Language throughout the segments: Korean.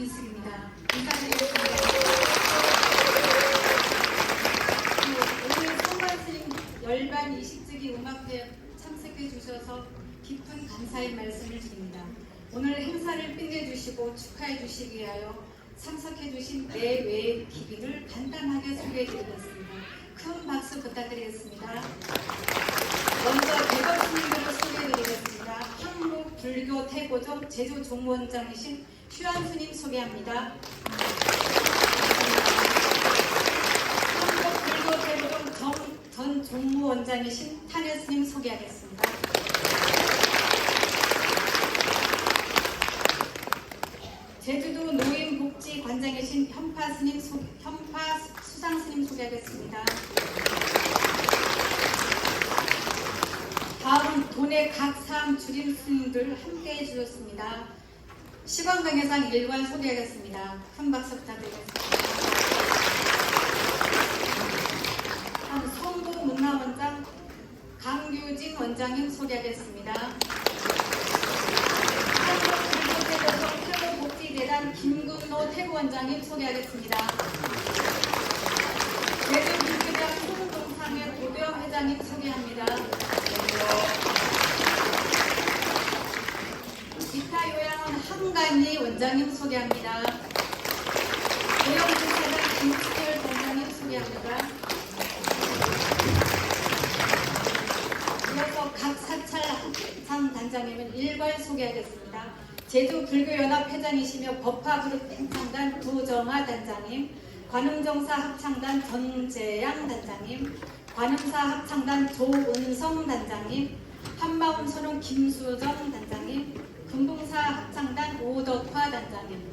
김숙입니다. 인사드리겠습니다. 네, 오늘 성관스님 열반 20주기 음악회 참석해 주셔서 깊은 감사의 말씀을 드립니다. 오늘 행사를 빛내주시고 축하해 주시기 위하여 참석해 주신 네 외의 기빈을 간단하게 소개해 드리겠습니다. 큰 박수 부탁드리겠습니다. 먼저 대법 스님들을 소개해 드리겠습니다. 불교 태고종 제주 종무원장이신 휴안 스님 소개합니다. 한국 불교 태고종 정, 전 종무원장이신 탄해 스님 소개하겠습니다. 제주도 노인복지관장이신 현파 스님 소, 현파 수상 스님 소개하겠습니다. 돈의 각 사람 주림 스님들 함께 해주셨습니다. 시광강해상 일관 소개하겠습니다. 큰 박수 부탁드리겠습니다. 다음 성도 문화원장 강규진 원장님 소개하겠습니다. 한국불교태고종 태고복지재단 김근노 태고원장님 소개하겠습니다. 제주불교대학 홍동상의 고대영 회장님 소개합니다. 기타 요양원 한간희 원장님 소개합니다. 고영주사장 김수열 원장님 소개합니다. 이어서 각 사찰 상 단장님은 일괄 소개하겠습니다. 제주 불교연합 회장이시며 법화그룹 행창단 부정아 단장님, 관음정사 합창단 전재양 단장님, 관음사 합창단 조은성 단장님, 한마음 선원 김수정 단장님, 금봉사 합창단 오덕화 단장님,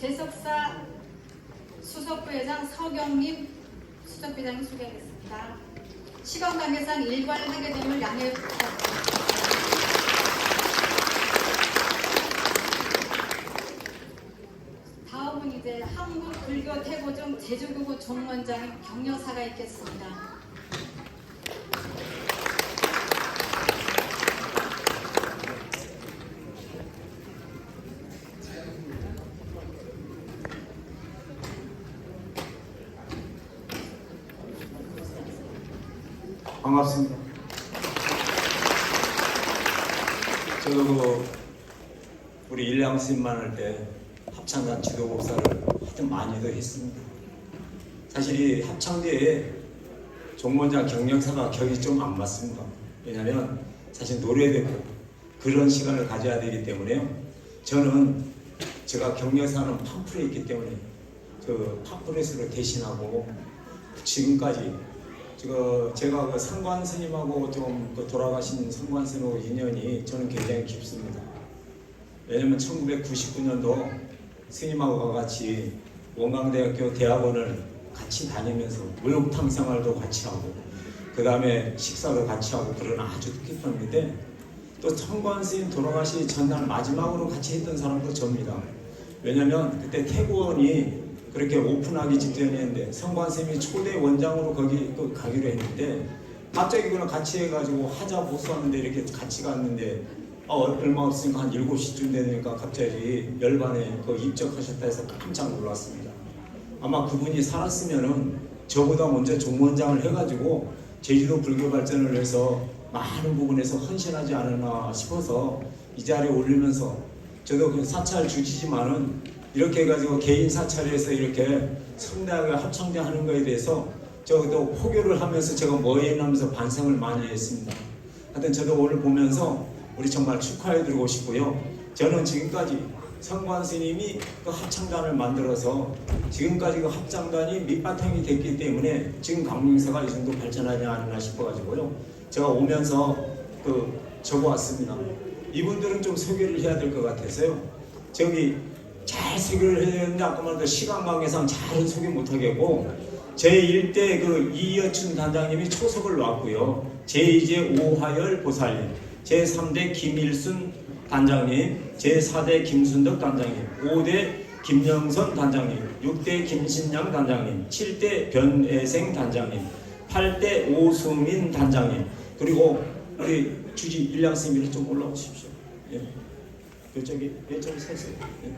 제석사 수석부회장 서경림 수석부회장님 소개하겠습니다. 시간 관계상 일괄 하게 됨을 양해 부탁드립니다. 다음은 이제 한국 불교 태고종 제주구구 종원장 경력사가 있겠습니다. 반갑습니다. 저도 그 우리 일량 스님만 할 때 합창단 지도법사를 하여튼 많이도 했습니다. 사실 이 합창대에 종원장 경력사가 격이 좀 안 맞습니다. 왜냐하면 사실 노래되고 그런 시간을 가져야 되기 때문에요. 저는 제가 경력사는 팜플에 있기 때문에 그 팜플렛으로 대신하고 지금까지 저 제가 그 상관 스님하고 좀 그 돌아가신 상관 스님하고 인연이 저는 굉장히 깊습니다. 왜냐면 1999년도 스님하고 같이 원광대학교 대학원을 같이 다니면서 목욕탕 생활도 같이 하고 그 다음에 식사도 같이 하고 그런 아주 뜻깊은 일인데 또 청관 스님 돌아가시 전날 마지막으로 같이 했던 사람도 접니다. 왜냐면 그때 태구원이 그렇게 오픈하기 직전이었는데 성관 스님이 초대 원장으로 거기 그 가기로 했는데 갑자기 그냥 같이 해가지고 하자 보수하는데 이렇게 같이 갔는데 어, 얼마 없으니까 한 7시쯤 되니까 갑자기 열반에 그 입적하셨다 해서 깜짝 놀랐습니다. 아마 그분이 살았으면은 저보다 먼저 종원장을 해가지고 제주도 불교 발전을 위해서 많은 부분에서 헌신하지 않았나 싶어서 이 자리에 올리면서 저도 그 사찰 주지지만은 이렇게 해가지고 개인 사찰에서 이렇게 성대하게 합창대 하는 거에 대해서 저도 포교를 하면서 제가 뭐에 나면서 반성을 많이 했습니다. 하여튼 저도 오늘 보면서 우리 정말 축하해드리고 싶고요. 저는 지금까지 성관 스님이 그 합창단을 만들어서 지금까지 그 합창단이 밑바탕이 됐기 때문에 지금 강릉사가 이 정도 발전하지 않았나 싶어가지고요. 제가 오면서 그 적어왔습니다. 이분들은 좀 소개를 해야 될 것 같아서요. 저기 잘 소개를 해야 되는데 아까 말한 시간 관계상 잘은 소개 못하겠고 제1대 그 이여춘 단장님이 초석을 놨고요. 제2제 오하열 보살님, 제3대 김일순 단장님, 제4대 김순덕 단장님, 5대 김영선 단장님, 6대 김신양 단장님, 7대 변애생 단장님, 8대 오수민 단장님, 그리고 우리 주지 일량 스님이 좀 올라오십시오. 예. 세세요. 예.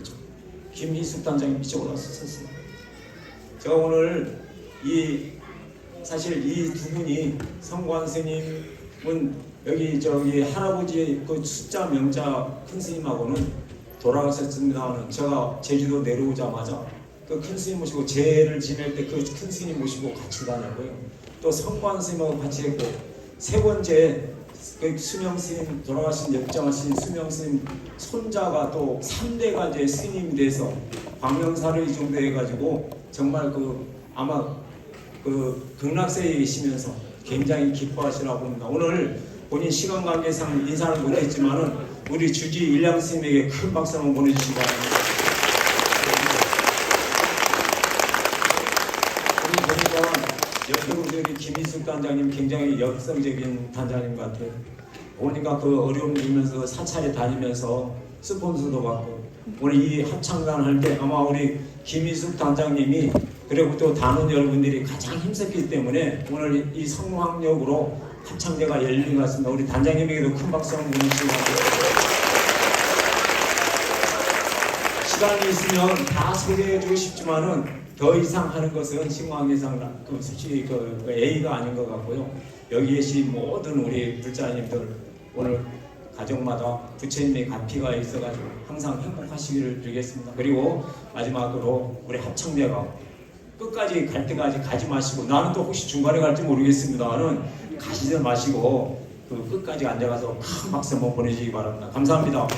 이쪽. 김희숙 단장님 이쪽으로 왔었어요. 제가 오늘 이 사실 이 두 분이 성관 스님은 여기 저기 할아버지 그 숫자 명자 큰 스님하고는 돌아가셨습니다는 제가 제주도 내려오자마자 그 큰 스님 모시고 제를 지낼 때 그 큰 스님 모시고 같이 다녔고요. 또 성관 스님하고 같이 했고 세 번째 그 수명 스님 돌아가신 역장하신 수명 스님 손자가 또 3대가 이제 스님이 돼서 광명사를 이 정도 해가지고 정말 그 아마 그 극락세에 계시면서 굉장히 기뻐하시라고 합니다. 오늘 본인 시간 관계상 인사를 못했지만은 우리 주지 일량 스님에게 큰 박수 한번 보내주시기 바랍니다. 오늘 보니까 여기 우리 김희숙 단장님 굉장히 역성적인 단장님 같아요. 보니까 그 어려움 이면서 사찰에 다니면서 스폰서도 받고 오늘 이 합창단 할 때 아마 우리 김희숙 단장님이 그리고 또 단원 여러분들이 가장 힘썼기 때문에 오늘 이 성황역으로 합창대가 열린 것 같습니다. 우리 단장님에게도 큰 박수 한번 보내주시기 바랍니다. 시간이 있으면 다 소개해주고 싶지만은 더 이상 하는 것은 신광예상 그 솔직히 그, 그 A가 아닌 것 같고요. 여기 계신 모든 우리 불자님들 오늘 가정마다 부처님의 가피가 있어가지고 항상 행복하시기를 빌겠습니다. 그리고 마지막으로 우리 합창대가 끝까지 갈 때까지 가지 마시고 나는 또 혹시 중간에 갈지 모르겠습니다만은 가시지 마시고 그 끝까지 앉아가서 큰 박수 한번 보내주시기 바랍니다. 감사합니다.